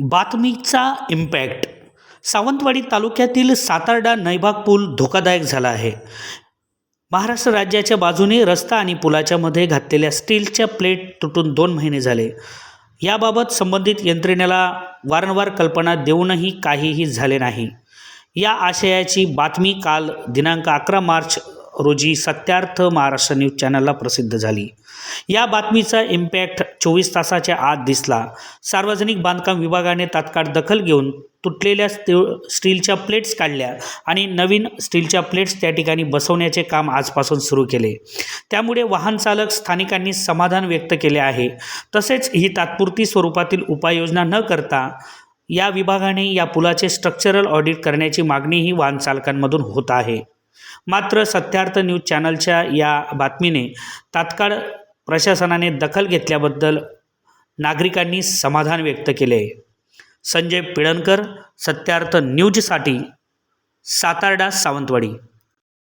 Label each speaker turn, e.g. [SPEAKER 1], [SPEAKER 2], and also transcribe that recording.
[SPEAKER 1] बातमीचा इम्पॅक्ट सावंतवाडी तालुक्यातील सातारडा नैभाग पूल धोकादायक झाला आहे. महाराष्ट्र राज्याच्या बाजूने रस्ता आणि पुलाच्या मध्ये घातलेल्या स्टीलच्या प्लेट तुटून दोन महिने झाले. याबाबत संबंधित यंत्रणेला वारंवार कल्पना देऊनही काहीही झाले नाही. या आशयाची बातमी काल दिनांक अकरा मार्च रोजी सत्यार्थ महाराष्ट्र न्यूज चॅनलला प्रसिद्ध झाली. या बातमीचा इम्पॅक्ट चोवीस तासाच्या आत दिसला. सार्वजनिक बांधकाम विभागाने तात्काळ दखल घेऊन तुटलेल्या स्टीलच्या प्लेट्स काढल्या आणि नवीन स्टीलच्या प्लेट्स त्या ठिकाणी बसवण्याचे काम आजपासून सुरू केले. त्यामुळे वाहन चालक स्थानिकांनी समाधान व्यक्त केले आहे. तसेच ही तात्पुरती स्वरूपातील उपाययोजना न करता या विभागाने या पुलाचे स्ट्रक्चरल ऑडिट करण्याची मागणीही वाहनचालकांमधून होत आहे. मात्र सत्यार्थ न्यूज चॅनलच्या या बातमीने तात्काळ प्रशासनाने दखल घेतल्याबद्दल नागरिकांनी समाधान व्यक्त केले. आहे संजय पिळणकर सत्यार्थ न्यूजसाठी सातारडा सावंतवाडी.